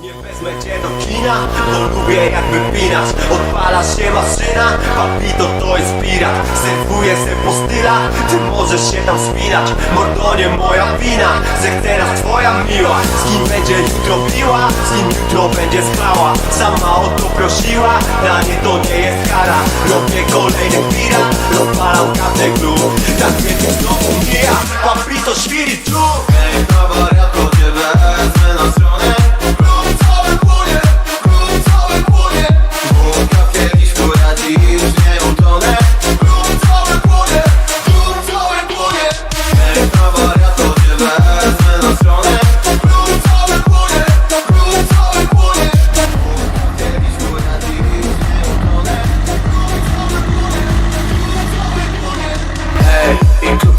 Nie wezmę cię do kina, bo lubię jak wypinasz. Odpala się maszyna, papito to jest pirat. Serwuję se postyla, ty możesz się tam spinać. Mordo nie moja wina, że teraz twoja miła. Z kim będzie jutro piła, z kim jutro będzie spała. Sama o to prosiła, dla nie to nie jest kara. Robię kolejny pirat, rozpalam każdy klub. Tak więc znowu mija, papito świri tu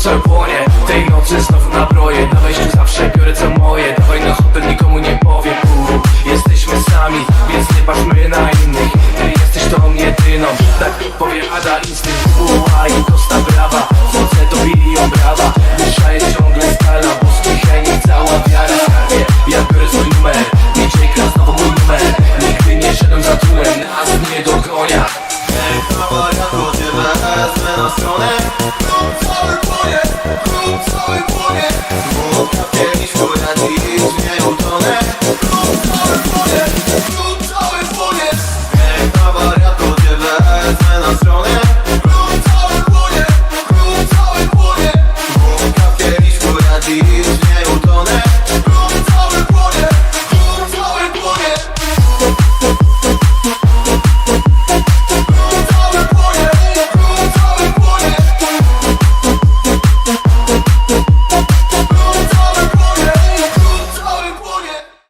cały płonie. Tej nocy znowu nabroję. Na wejściu zawsze biorę co moje. Dawaj na hotel, nikomu nie powiem. Uru, jesteśmy sami, więc nie patrzmy na innych. Ty jesteś tą jedyną. Tak powiada instynkt. Uła i Costa Brawa. Słońce to bilion brawa Dusza jest ciągle stala Boski Henik, cała wiara skarbie Ja biorę swój numer. DJ Kras, znowu mój numer. Nigdy nie szedłem za tłumem Nas nie dogonia Ej, na wariatko cię wezmę na stronę